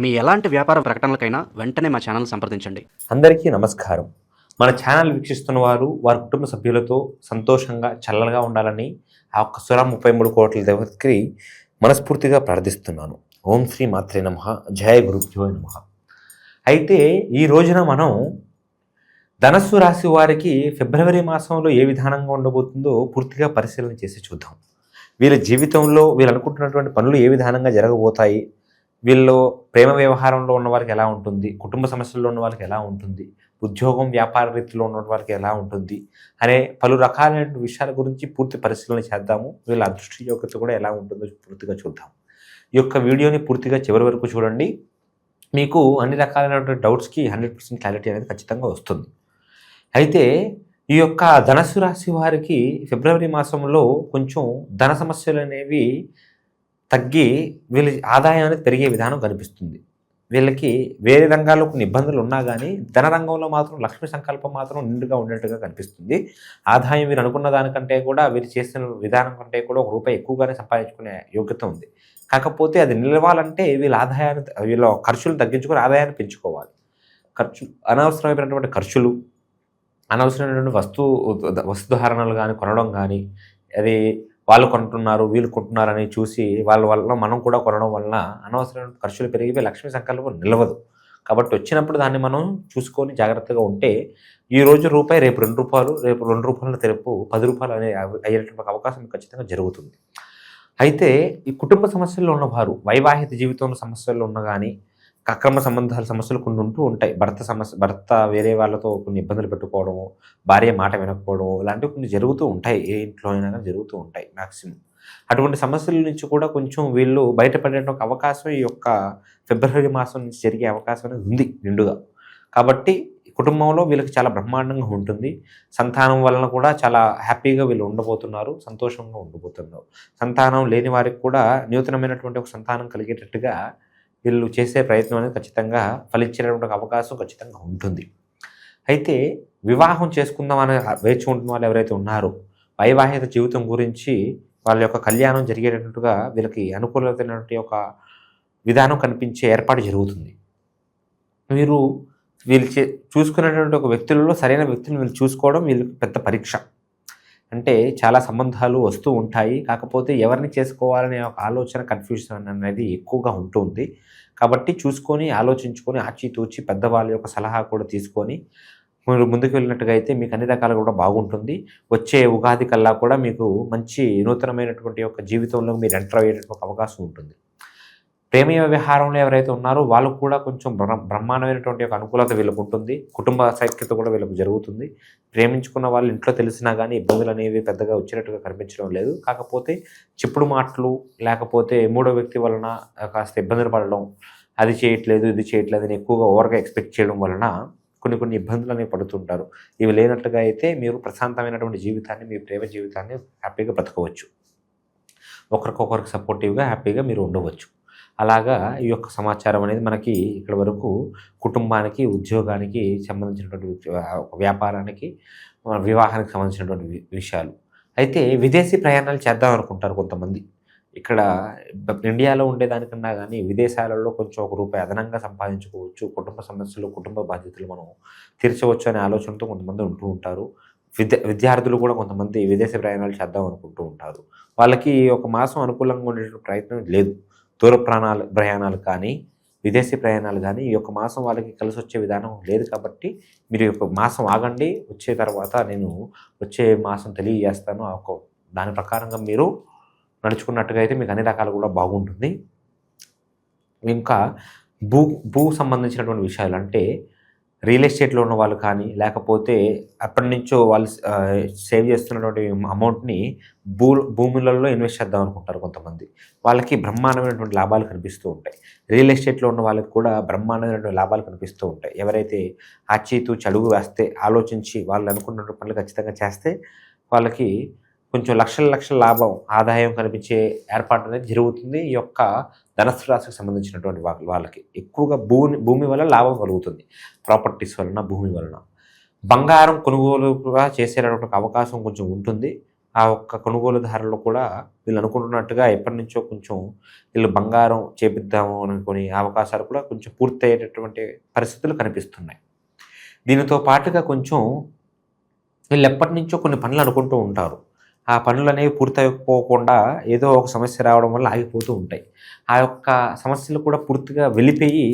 మీ ఎలాంటి వ్యాపార ప్రకటనలకైనా వెంటనే మా ఛానల్ సంప్రదించండి. అందరికీ నమస్కారం. మన ఛానల్ వీక్షిస్తున్న వారు వారి కుటుంబ సభ్యులతో సంతోషంగా చల్లగా ఉండాలని ఆ ఒక్క సుర ముప్పై మూడు కోట్ల దేవతకి మనస్ఫూర్తిగా ప్రార్థిస్తున్నాను. ఓం శ్రీ మాత్రే నమ. జయ గురుభ్యో నమ. అయితే ఈ రోజున మనం ధనస్సు రాశి వారికి ఫిబ్రవరి మాసంలో ఏ విధానంగా ఉండబోతుందో పూర్తిగా పరిశీలన చేసి చూద్దాం. వీళ్ళ జీవితంలో వీళ్ళు అనుకుంటున్నటువంటి పనులు ఏ విధానంగా జరగబోతాయి? వీళ్ళు ప్రేమ వ్యవహారంలో ఉన్న వారికి ఎలా ఉంటుంది? కుటుంబ సమస్యల్లో ఉన్న వారికి ఎలా ఉంటుంది? ఉద్యోగం వ్యాపార రీతిలో ఉన్న వారికి ఎలా ఉంటుంది? అనే పలు రకాలైన విషయాల గురించి పూర్తి పరిశీలన చేద్దాము. వీళ్ళ అదృష్టి యోగ్యత కూడా ఎలా ఉంటుందో పూర్తిగా చూద్దాం. ఈ యొక్క వీడియోని పూర్తిగా చివరి వరకు చూడండి. మీకు అన్ని రకాలైనటువంటి డౌట్స్కి హండ్రెడ్ పర్సెంట్ క్లారిటీ అనేది ఖచ్చితంగా వస్తుంది. అయితే ఈ యొక్క ధనస్సు రాశి వారికి ఫిబ్రవరి మాసంలో కొంచెం ధన సమస్యలు అనేవి తగ్గి వీళ్ళ ఆదాయం అనేది పెరిగే విధానం కనిపిస్తుంది. వీళ్ళకి వేరే రంగాల్లో కొన్ని ఇబ్బందులు ఉన్నా కానీ ధన రంగంలో మాత్రం లక్ష్మీ సంకల్పం మాత్రం నిండుగా ఉండేట్టుగా కనిపిస్తుంది. ఆదాయం వీరు అనుకున్న దానికంటే కూడా వీరు చేసిన విధానం కంటే కూడా ఒక రూపాయి ఎక్కువగానే సంపాదించుకునే యోగ్యత ఉంది. కాకపోతే అది నిలవాలంటే వీళ్ళ ఆదాయాన్ని వీళ్ళ ఖర్చులు తగ్గించుకొని ఆదాయాన్ని పెంచుకోవాలి. ఖర్చు అనవసరమైనటువంటి ఖర్చులు అనవసరమైనటువంటి వస్తు వస్తుధారణలు కానీ కొనడం కానీ అది వాళ్ళు కొంటున్నారు వీళ్ళు కొంటున్నారని చూసి వాళ్ళ వల్ల మనం కూడా కొనడం వలన అనవసరమైన ఖర్చులు పెరిగిపోయి లక్ష్మీ సంకల్పం నిలవదు. కాబట్టి వచ్చినప్పుడు దాన్ని మనం చూసుకొని జాగ్రత్తగా ఉంటే ఈ రోజు రూపాయి రేపు రెండు రూపాయలు రేపు రెండు రూపాయల తెలుపు పది రూపాయలు అనే అయ్యేటువంటి అవకాశం ఖచ్చితంగా జరుగుతుంది. అయితే ఈ కుటుంబ సమస్యల్లో ఉన్నవారు వైవాహిక జీవితంలో సమస్యల్లో ఉన్న కానీ అక్రమ సంబంధాల సమస్యలు కొన్ని ఉంటూ ఉంటాయి. భర్త సమస్య భర్త వేరే వాళ్ళతో కొన్ని ఇబ్బందులు పెట్టుకోవడము భార్య మాట వినకపోవడము ఇలాంటివి కొన్ని జరుగుతూ ఉంటాయి. ఏ ఇంట్లో అయినా జరుగుతూ ఉంటాయి మ్యాక్సిమం అటువంటి సమస్యల నుంచి కూడా కొంచెం వీళ్ళు బయటపడే అవకాశం ఈ యొక్క ఫిబ్రవరి మాసం నుంచి జరిగే అవకాశం అనేది ఉంది నిండుగా. కాబట్టి కుటుంబంలో వీళ్ళకి చాలా బ్రహ్మాండంగా ఉంటుంది. సంతానం వలన కూడా చాలా హ్యాపీగా వీళ్ళు ఉండబోతున్నారు సంతోషంగా ఉండబోతున్నారు. సంతానం లేని వారికి కూడా నూతనమైనటువంటి ఒక సంతానం కలిగేటట్టుగా వీళ్ళు చేసే ప్రయత్నం అనేది ఖచ్చితంగా ఫలించేటువంటి అవకాశం ఖచ్చితంగా ఉంటుంది. అయితే వివాహం చేసుకుందామని వేచి ఉంటున్న వాళ్ళు ఎవరైతే ఉన్నారో వైవాహిక జీవితం గురించి వాళ్ళ యొక్క కళ్యాణం జరిగేటట్టుగా వీళ్ళకి అనుకూలమైనటువంటి ఒక విధానం కనిపించే ఏర్పాటు జరుగుతుంది. వీరు వీళ్ళు చే చూసుకునేటువంటి ఒక వ్యక్తులలో సరైన వ్యక్తిని వీళ్ళు చూసుకోవడం వీళ్ళకి పెద్ద పరీక్ష. అంటే చాలా సంబంధాలు వస్తూ ఉంటాయి. కాకపోతే ఎవరిని చేసుకోవాలనే ఒక ఆలోచన కన్ఫ్యూషన్ అనేది ఎక్కువగా ఉంటుంది కాబట్టి చూసుకొని ఆలోచించుకొని ఆచితూచి పెద్దవాళ్ళ యొక్క సలహా కూడా తీసుకొని మీరు ముందుకు వెళ్ళినట్టుగా అయితే మీకు అన్ని రకాలు కూడా బాగుంటుంది. వచ్చే ఉగాది కల్లా కూడా మీకు మంచి నూతనమైనటువంటి యొక్క జీవితంలో మీరు ఎంటర్ అయ్యేటువంటి అవకాశం ఉంటుంది. ప్రేమ వ్యవహారంలో ఎవరైతే ఉన్నారో వాళ్ళకు కూడా కొంచెం బ్రహ్మాండమైనటువంటి ఒక అనుకూలత వీళ్ళకు ఉంటుంది. కుటుంబ సైక్యత కూడా వీళ్ళకు జరుగుతుంది. ప్రేమించుకున్న వాళ్ళు ఇంట్లో తెలిసినా కానీ ఇబ్బందులు అనేవి పెద్దగా వచ్చినట్టుగా కనిపించడం లేదు. కాకపోతే చెప్పుడు మాటలు లేకపోతే మూడో వ్యక్తి వలన కాస్త ఇబ్బందులు పడడం అది చేయట్లేదు ఇది చేయట్లేదు అని ఎక్కువగా ఓవర్గా ఎక్స్పెక్ట్ చేయడం వలన కొన్ని కొన్ని ఇబ్బందులు అనేవి పడుతుంటారు. ఇవి లేనట్టుగా అయితే మీరు ప్రశాంతమైనటువంటి జీవితాన్ని మీ ప్రేమ జీవితాన్ని హ్యాపీగా బ్రతకవచ్చు. ఒకరికొకరికి సపోర్టివ్గా హ్యాపీగా మీరు ఉండవచ్చు. అలాగా ఈ యొక్క సమాచారం అనేది మనకి ఇక్కడ వరకు కుటుంబానికి ఉద్యోగానికి సంబంధించినటువంటి వ్యాపారానికి వివాహానికి సంబంధించినటువంటి విషయాలు. అయితే విదేశీ ప్రయాణాలు చేద్దాం అనుకుంటారు కొంతమంది. ఇక్కడ ఇండియాలో ఉండేదానికన్నా కానీ విదేశాలలో కొంచెం ఒక రూపాయి అదనంగా సంపాదించుకోవచ్చు. కుటుంబ సమస్యలు కుటుంబ బాధ్యతలు మనం తీర్చవచ్చు అనే ఆలోచనతో కొంతమంది ఉంటూ ఉంటారు. విద్య విద్యార్థులు కూడా కొంతమంది విదేశీ ప్రయాణాలు చేద్దాం అనుకుంటూ ఉంటారు. వాళ్ళకి ఒక మాసం అనుకూలంగా ఉండే ప్రయత్నం లేదు. దూర ప్రాణాలు ప్రయాణాలు కానీ విదేశీ ప్రయాణాలు కానీ ఈ యొక్క మాసం వాళ్ళకి కలిసి వచ్చే విధానం లేదు కాబట్టి మీరు యొక్క మాసం ఆగండి. వచ్చే తర్వాత నేను వచ్చే మాసం తెలియజేస్తాను. ఒక దాని ప్రకారంగా మీరు నడుచుకున్నట్టుగా అయితే మీకు అన్ని రకాలు కూడా బాగుంటుంది. ఇంకా భూ భూ సంబంధించినటువంటి విషయాలు అంటే రియల్ ఎస్టేట్లో ఉన్న వాళ్ళు కానీ లేకపోతే అప్పటి నుంచో వాళ్ళు సేవ్ చేస్తున్నటువంటి అమౌంట్ని భూ భూములలో ఇన్వెస్ట్ చేద్దాం అనుకుంటారు కొంతమంది. వాళ్ళకి బ్రహ్మాండమైనటువంటి లాభాలు కనిపిస్తూ ఉంటాయి. రియల్ ఎస్టేట్లో ఉన్న వాళ్ళకి కూడా బ్రహ్మాండమైనటువంటి లాభాలు కనిపిస్తూ ఉంటాయి. ఎవరైతే ఆచీతూ చడుగు వేస్తే ఆలోచించి వాళ్ళు అనుకున్నటువంటి పనులు ఖచ్చితంగా చేస్తే వాళ్ళకి కొంచెం లక్షల లక్షల లాభం ఆదాయం కనిపించే ఏర్పాటు అనేది జరుగుతుంది. ఈ యొక్క ధనస్సు రాశికి సంబంధించినటువంటి వాళ్ళకి ఎక్కువగా భూమి భూమి వల్ల లాభం కలుగుతుంది. ప్రాపర్టీస్ వలన భూమి వలన. బంగారం కొనుగోలుగా చేసేటటువంటి అవకాశం కొంచెం ఉంటుంది. ఆ ఒక్క కొనుగోలుదారులు కూడా వీళ్ళు అనుకుంటున్నట్టుగా ఎప్పటి నుంచో కొంచెం వీళ్ళు బంగారం చేపిద్దాము అనుకునే అవకాశాలు కూడా కొంచెం పూర్తి అయ్యేటటువంటి పరిస్థితులు కనిపిస్తున్నాయి. దీనితో పాటుగా కొంచెం వీళ్ళు ఎప్పటి నుంచో కొన్ని పనులు అనుకుంటూ ఉంటారు. ఆ పనులు అనేవి పూర్తయిపోకుండా ఏదో ఒక సమస్య రావడం వల్ల ఆగిపోతూ ఉంటాయి. ఆ యొక్క సమస్యలు కూడా పూర్తిగా వెళ్ళిపోయి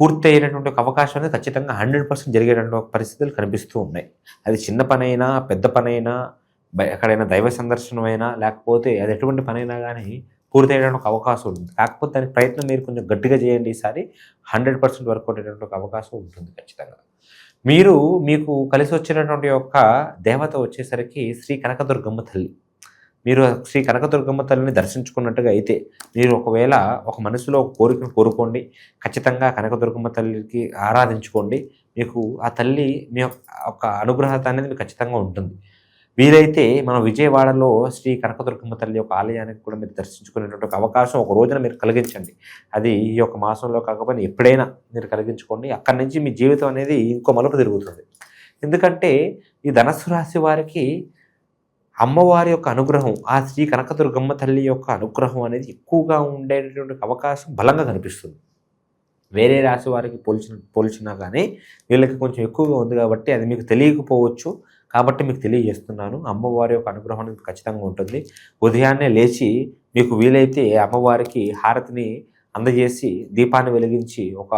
పూర్తి అయినటువంటి ఒక అవకాశం అనేది ఖచ్చితంగా హండ్రెడ్ పర్సెంట్ జరిగేటువంటి పరిస్థితులు కనిపిస్తూ ఉన్నాయి. అది చిన్న పనైనా పెద్ద పనైనా ఎక్కడైనా దైవ సందర్శనమైనా లేకపోతే అది ఎటువంటి పనైనా కానీ పూర్తి అయ్యడానికి అవకాశం ఉంటుంది. కాకపోతే దానికి ప్రయత్నం మీరు కొంచెం గట్టిగా చేయండి ఈసారి హండ్రెడ్ పర్సెంట్ వర్క్ అయ్యేటువంటి అవకాశం ఉంటుంది ఖచ్చితంగా. మీరు మీకు కలిసి వచ్చినటువంటి యొక్క దేవత వచ్చేసరికి శ్రీ కనకదుర్గమ్మ తల్లి. మీరు శ్రీ కనకదుర్గమ్మ తల్లిని దర్శించుకున్నట్టుగా అయితే మీరు ఒకవేళ ఒక మనసులో ఒక కోరికను కోరుకోండి ఖచ్చితంగా కనకదుర్గమ్మ తల్లికి ఆరాధించుకోండి మీకు ఆ తల్లి మీ యొక్క అనుగ్రహత అనేది మీకు ఖచ్చితంగా ఉంటుంది. వీలైతే మన విజయవాడలో శ్రీ కనకదుర్గమ్మ తల్లి యొక్క ఆలయానికి కూడా మీరు దర్శించుకునేటువంటి ఒక అవకాశం ఒక రోజున మీరు కలిగించండి. అది ఈ యొక్క మాసంలో కాకపోయినా ఎప్పుడైనా మీరు కలిగించుకోండి. అక్కడి నుంచి మీ జీవితం అనేది ఇంకో మలుపు తిరుగుతుంది. ఎందుకంటే ఈ ధనస్సు రాశి వారికి అమ్మవారి యొక్క అనుగ్రహం ఆ శ్రీ కనకదుర్గమ్మ తల్లి యొక్క అనుగ్రహం అనేది ఎక్కువగా ఉండేటటువంటి అవకాశం బలంగా కనిపిస్తుంది. వేరే రాశి వారికి పోల్చిన పోల్చినా కానీ వీళ్ళకి కొంచెం ఎక్కువగా ఉంది కాబట్టి అది మీకు తెలియకపోవచ్చు. కాబట్టి మీకు తెలియజేస్తున్నాను. అమ్మవారి యొక్క అనుగ్రహం ఖచ్చితంగా ఉంటుంది. ఉదయాన్నే లేచి మీకు వీలైతే అమ్మవారికి హారతిని అందజేసి దీపాన్ని వెలిగించి ఒక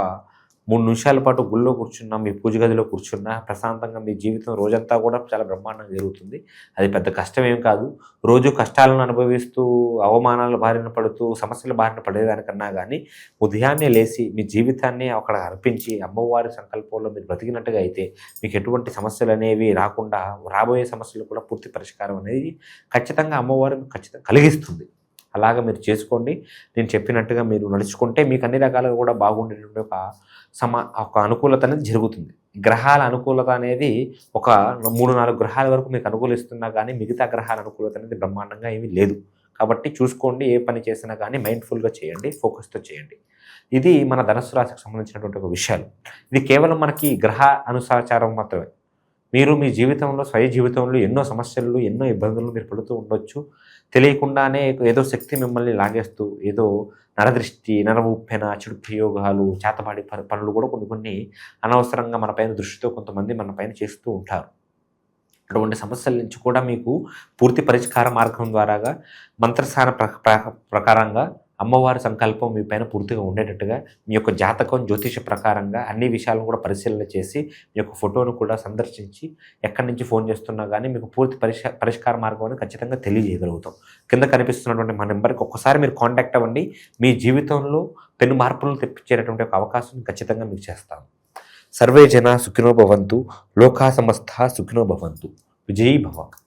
మూడు నిమిషాల పాటు గుళ్ళో కూర్చున్నా మీ పూజ గదిలో కూర్చున్నా ప్రశాంతంగా మీ జీవితం రోజంతా కూడా చాలా బ్రహ్మాండంగా జరుగుతుంది. అది పెద్ద కష్టమేం కాదు. రోజు కష్టాలను అనుభవిస్తూ అవమానాల బారిన పడుతూ సమస్యల బారిన పడేదానికన్నా కానీ ఉదయాన్నే లేచి మీ జీవితాన్ని అక్కడ అర్పించి అమ్మవారి సంకల్పంలో మీరు బ్రతికినట్టుగా అయితే మీకు ఎటువంటి సమస్యలు అనేవి రాకుండా రాబోయే సమస్యలు కూడా పూర్తి పరిష్కారం అనేది ఖచ్చితంగా అమ్మవారు ఖచ్చితంగా కలిగిస్తుంది. అలాగ మీరు చేసుకోండి. నేను చెప్పినట్టుగా మీరు నడుచుకుంటే మీకు అన్ని రకాలుగా కూడా బాగుండేటువంటి ఒక సమా ఒక అనుకూలత అనేది జరుగుతుంది. గ్రహాల అనుకూలత అనేది ఒక మూడు నాలుగు గ్రహాల వరకు మీకు అనుకూలిస్తున్నా కానీ మిగతా గ్రహాల అనుకూలత అనేది బ్రహ్మాండంగా ఏమీ లేదు. కాబట్టి చూసుకోండి ఏ పని చేసినా కానీ మైండ్ఫుల్గా చేయండి ఫోకస్తో చేయండి. ఇది మన ధనస్సు రాశికి సంబంధించినటువంటి ఒక విషయాలు. ఇది కేవలం మనకి గ్రహ అనుసాచారం మాత్రమే. మీరు మీ జీవితంలో స్వయ జీవితంలో ఎన్నో సమస్యలు ఎన్నో ఇబ్బందులు మీరు పడుతూ ఉండొచ్చు. తెలియకుండానే ఏదో శక్తి మిమ్మల్ని లాగేస్తూ ఏదో నరదృష్టి నరముప్పెన చెడు ప్రయోగాలు చేతపాడి ప- పనులు కూడా కొన్ని కొన్ని అనవసరంగా మన పైన దృష్టితో కొంతమంది మన పైన చేస్తూ ఉంటారు. అటువంటి సమస్యల నుంచి కూడా మీకు పూర్తి పరిష్కార మార్గం ద్వారాగా మంత్రస్థాన ప్ర- ప్రకారంగా అమ్మవారి సంకల్పం మీ పైన పూర్తిగా ఉండేటట్టుగా మీ యొక్క జాతకం జ్యోతిష ప్రకారంగా అన్ని విషయాలను కూడా పరిశీలన చేసి మీ యొక్క ఫోటోను కూడా సందర్శించి ఎక్కడి నుంచి ఫోన్ చేస్తున్నా కానీ మీకు పూర్తి పరిష్క పరిష్కార మార్గం అని ఖచ్చితంగా తెలియజేయగలుగుతాం. కింద కనిపిస్తున్నటువంటి మా నెంబర్కి ఒక్కసారి మీరు కాంటాక్ట్ అవ్వండి. మీ జీవితంలో పెను మార్పులను తెప్పించేటటువంటి ఒక అవకాశం ఖచ్చితంగా మీకు చేస్తాము సర్వే జన సుఖినో భవంతు లోకా సమస్త సుఖినో భవంతు. విజయీ భవ.